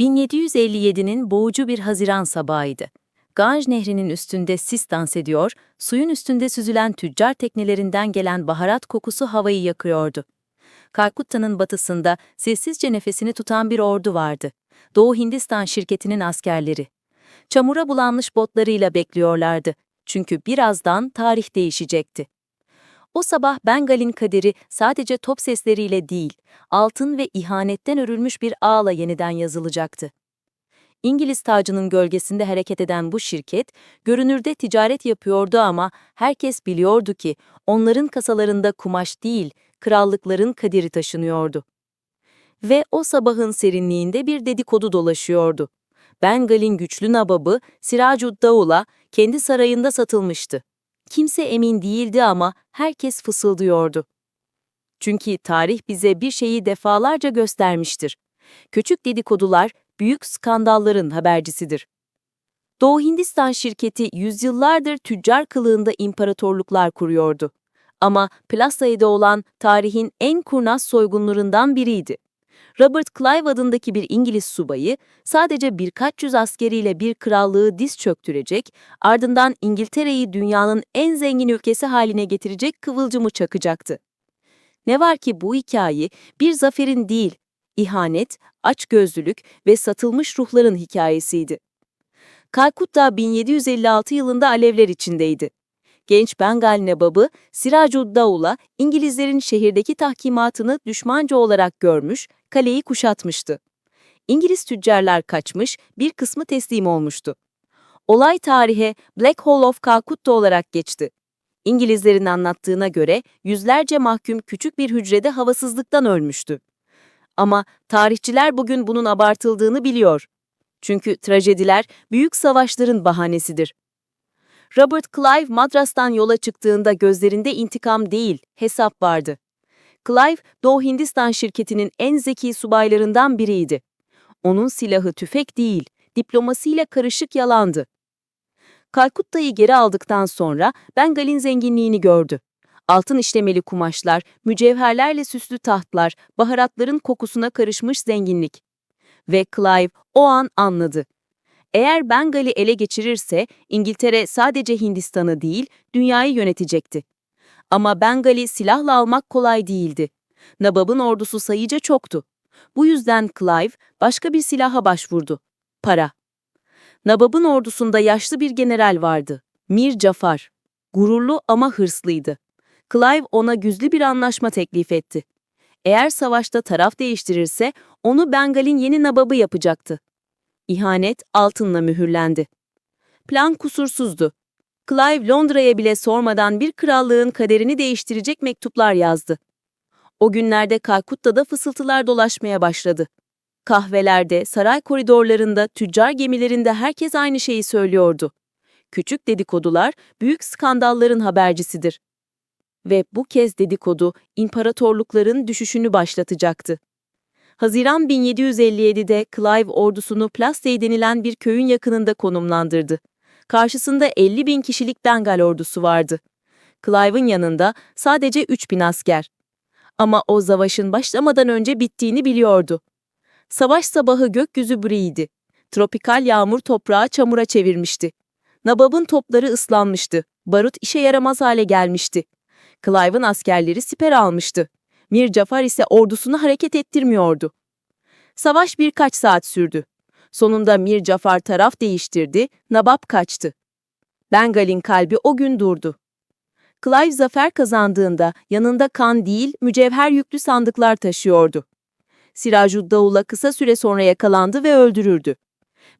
1757'nin boğucu bir Haziran sabahıydı. Ganj Nehri'nin üstünde sis dans ediyor, suyun üstünde süzülen tüccar teknelerinden gelen baharat kokusu havayı yakıyordu. Kalkutta'nın batısında sessizce nefesini tutan bir ordu vardı. Doğu Hindistan şirketinin askerleri. Çamura bulanmış botlarıyla bekliyorlardı. Çünkü birazdan tarih değişecekti. O sabah Bengal'in kaderi sadece top sesleriyle değil, altın ve ihanetten örülmüş bir ağla yeniden yazılacaktı. İngiliz tacının gölgesinde hareket eden bu şirket, görünürde ticaret yapıyordu ama herkes biliyordu ki onların kasalarında kumaş değil, krallıkların kaderi taşınıyordu. Ve o sabahın serinliğinde bir dedikodu dolaşıyordu. Bengal'in güçlü nababı Siracuddaul'a kendi sarayında satılmıştı. Kimse emin değildi ama herkes fısıldıyordu. Çünkü tarih bize bir şeyi defalarca göstermiştir. Küçük dedikodular büyük skandalların habercisidir. Doğu Hindistan şirketi yüzyıllardır tüccar kılığında imparatorluklar kuruyordu. Ama Plasa'da olan tarihin en kurnaz soygunlarından biriydi. Robert Clive adındaki bir İngiliz subayı sadece birkaç yüz askeriyle bir krallığı diz çöktürecek, ardından İngiltere'yi dünyanın en zengin ülkesi haline getirecek kıvılcımı çakacaktı. Ne var ki bu hikaye bir zaferin değil, ihanet, açgözlülük ve satılmış ruhların hikayesiydi. Kalkutta 1756 yılında alevler içindeydi. Genç Bengal nebabı Siracuddaul'a İngilizlerin şehirdeki tahkimatını düşmanca olarak görmüş, kaleyi kuşatmıştı. İngiliz tüccarlar kaçmış, bir kısmı teslim olmuştu. Olay tarihe Black Hole of Calcutta olarak geçti. İngilizlerin anlattığına göre yüzlerce mahkum küçük bir hücrede havasızlıktan ölmüştü. Ama tarihçiler bugün bunun abartıldığını biliyor. Çünkü trajediler büyük savaşların bahanesidir. Robert Clive Madras'tan yola çıktığında gözlerinde intikam değil, hesap vardı. Clive, Doğu Hindistan şirketinin en zeki subaylarından biriydi. Onun silahı tüfek değil, diplomasiyle karışık yalandı. Kalkutta'yı geri aldıktan sonra Bengal'in zenginliğini gördü. Altın işlemeli kumaşlar, mücevherlerle süslü tahtlar, baharatların kokusuna karışmış zenginlik. Ve Clive o an anladı. Eğer Bengal'i ele geçirirse İngiltere sadece Hindistan'ı değil, dünyayı yönetecekti. Ama Bengal'i silahla almak kolay değildi. Nabab'ın ordusu sayıca çoktu. Bu yüzden Clive başka bir silaha başvurdu. Para. Nabab'ın ordusunda yaşlı bir general vardı. Mir Jafar. Gururlu ama hırslıydı. Clive ona güzlü bir anlaşma teklif etti. Eğer savaşta taraf değiştirirse onu Bengal'in yeni nababı yapacaktı. İhanet altınla mühürlendi. Plan kusursuzdu. Clive Londra'ya bile sormadan bir krallığın kaderini değiştirecek mektuplar yazdı. O günlerde Kalkutta'da fısıltılar dolaşmaya başladı. Kahvelerde, saray koridorlarında, tüccar gemilerinde herkes aynı şeyi söylüyordu. Küçük dedikodular büyük skandalların habercisidir. Ve bu kez dedikodu imparatorlukların düşüşünü başlatacaktı. Haziran 1757'de Clive ordusunu Plassey denilen bir köyün yakınında konumlandırdı. Karşısında 50 bin kişilik Bengal ordusu vardı. Clive'ın yanında sadece 3 bin asker. Ama o savaşın başlamadan önce bittiğini biliyordu. Savaş sabahı gökyüzü briydi. Tropikal yağmur toprağı çamura çevirmişti. Nabab'ın topları ıslanmıştı. Barut işe yaramaz hale gelmişti. Clive'ın askerleri siper almıştı. Mir Jafar ise ordusunu hareket ettirmiyordu. Savaş birkaç saat sürdü. Sonunda Mir Jafar taraf değiştirdi, Nabab kaçtı. Bengal'in kalbi o gün durdu. Clive zafer kazandığında yanında kan değil, mücevher yüklü sandıklar taşıyordu. Siracuddaulla kısa süre sonra yakalandı ve öldürüldü.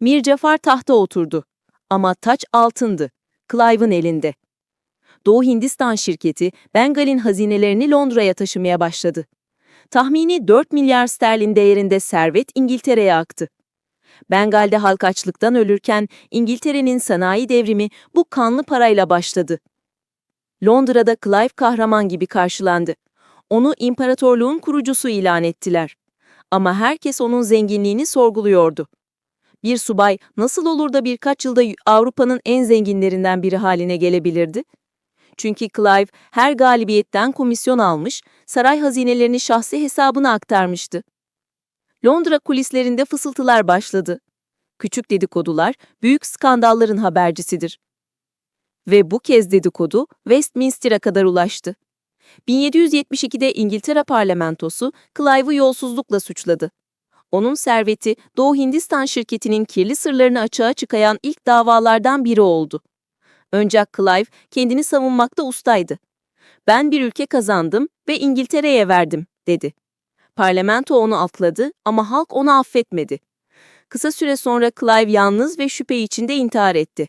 Mir Jafar tahta oturdu. Ama taç altındı. Clive'ın elinde. Doğu Hindistan şirketi Bengal'in hazinelerini Londra'ya taşımaya başladı. Tahmini 4 milyar sterlin değerinde servet İngiltere'ye aktı. Bengal'de halk açlıktan ölürken İngiltere'nin sanayi devrimi bu kanlı parayla başladı. Londra'da Clive kahraman gibi karşılandı. Onu imparatorluğun kurucusu ilan ettiler. Ama herkes onun zenginliğini sorguluyordu. Bir subay nasıl olur da birkaç yılda Avrupa'nın en zenginlerinden biri haline gelebilirdi? Çünkü Clive her galibiyetten komisyon almış, saray hazinelerini şahsi hesabına aktarmıştı. Londra kulislerinde fısıltılar başladı. Küçük dedikodular büyük skandalların habercisidir. Ve bu kez dedikodu Westminster'a kadar ulaştı. 1772'de İngiltere parlamentosu Clive'ı yolsuzlukla suçladı. Onun serveti Doğu Hindistan şirketinin kirli sırlarını açığa çıkayan ilk davalardan biri oldu. Ancak Clive kendini savunmakta ustaydı. Ben bir ülke kazandım ve İngiltere'ye verdim, dedi. Parlamento onu affladı ama halk onu affetmedi. Kısa süre sonra Clive yalnız ve şüphe içinde intihar etti.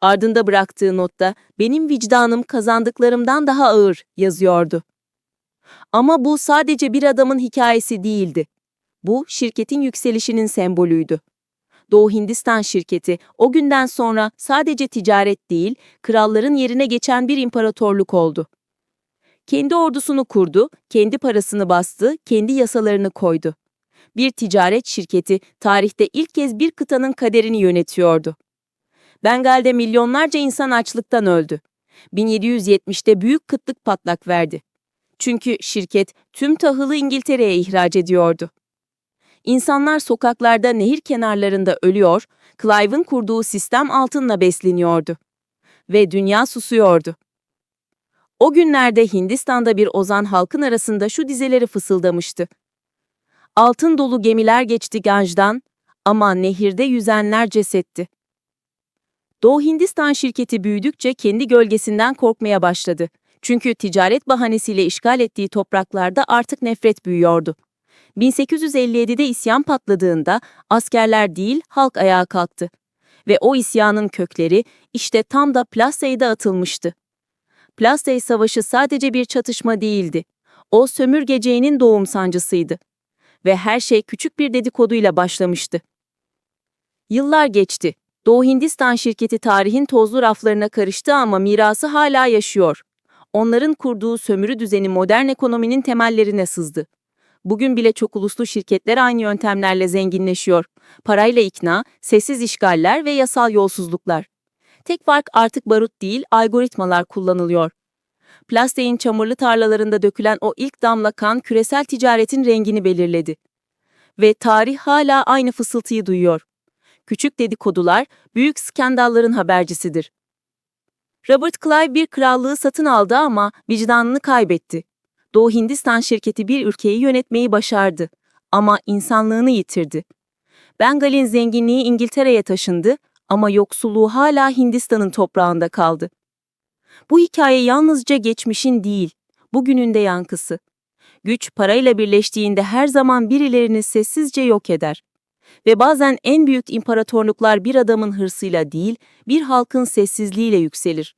Ardında bıraktığı notta benim vicdanım kazandıklarımdan daha ağır yazıyordu. Ama bu sadece bir adamın hikayesi değildi. Bu şirketin yükselişinin sembolüydü. Doğu Hindistan şirketi o günden sonra sadece ticaret değil, kralların yerine geçen bir imparatorluk oldu. Kendi ordusunu kurdu, kendi parasını bastı, kendi yasalarını koydu. Bir ticaret şirketi tarihte ilk kez bir kıtanın kaderini yönetiyordu. Bengal'de milyonlarca insan açlıktan öldü. 1770'te büyük kıtlık patlak verdi. Çünkü şirket tüm tahılı İngiltere'ye ihraç ediyordu. İnsanlar sokaklarda nehir kenarlarında ölüyor, Clive'ın kurduğu sistem altınla besleniyordu. Ve dünya susuyordu. O günlerde Hindistan'da bir ozan halkın arasında şu dizeleri fısıldamıştı. Altın dolu gemiler geçti Ganj'dan ama nehirde yüzenler cesetti. Doğu Hindistan şirketi büyüdükçe kendi gölgesinden korkmaya başladı. Çünkü ticaret bahanesiyle işgal ettiği topraklarda artık nefret büyüyordu. 1857'de isyan patladığında askerler değil halk ayağa kalktı. Ve o isyanın kökleri işte tam da Plassey'de atılmıştı. Plassey Savaşı sadece bir çatışma değildi. O sömürgeceğinin doğum sancısıydı. Ve her şey küçük bir dedikoduyla başlamıştı. Yıllar geçti. Doğu Hindistan şirketi tarihin tozlu raflarına karıştı ama mirası hala yaşıyor. Onların kurduğu sömürü düzeni modern ekonominin temellerine sızdı. Bugün bile çok uluslu şirketler aynı yöntemlerle zenginleşiyor. Parayla ikna, sessiz işgaller ve yasal yolsuzluklar. Tek fark artık barut değil, algoritmalar kullanılıyor. Plastiğin çamurlu tarlalarında dökülen o ilk damla kan küresel ticaretin rengini belirledi. Ve tarih hala aynı fısıltıyı duyuyor. Küçük dedikodular, büyük skandalların habercisidir. Robert Clive bir krallığı satın aldı ama vicdanını kaybetti. Doğu Hindistan şirketi bir ülkeyi yönetmeyi başardı ama insanlığını yitirdi. Bengal'in zenginliği İngiltere'ye taşındı ama yoksulluğu hala Hindistan'ın toprağında kaldı. Bu hikaye yalnızca geçmişin değil, bugünün de yankısı. Güç parayla birleştiğinde her zaman birilerini sessizce yok eder. Ve bazen en büyük imparatorluklar bir adamın hırsıyla değil, bir halkın sessizliğiyle yükselir.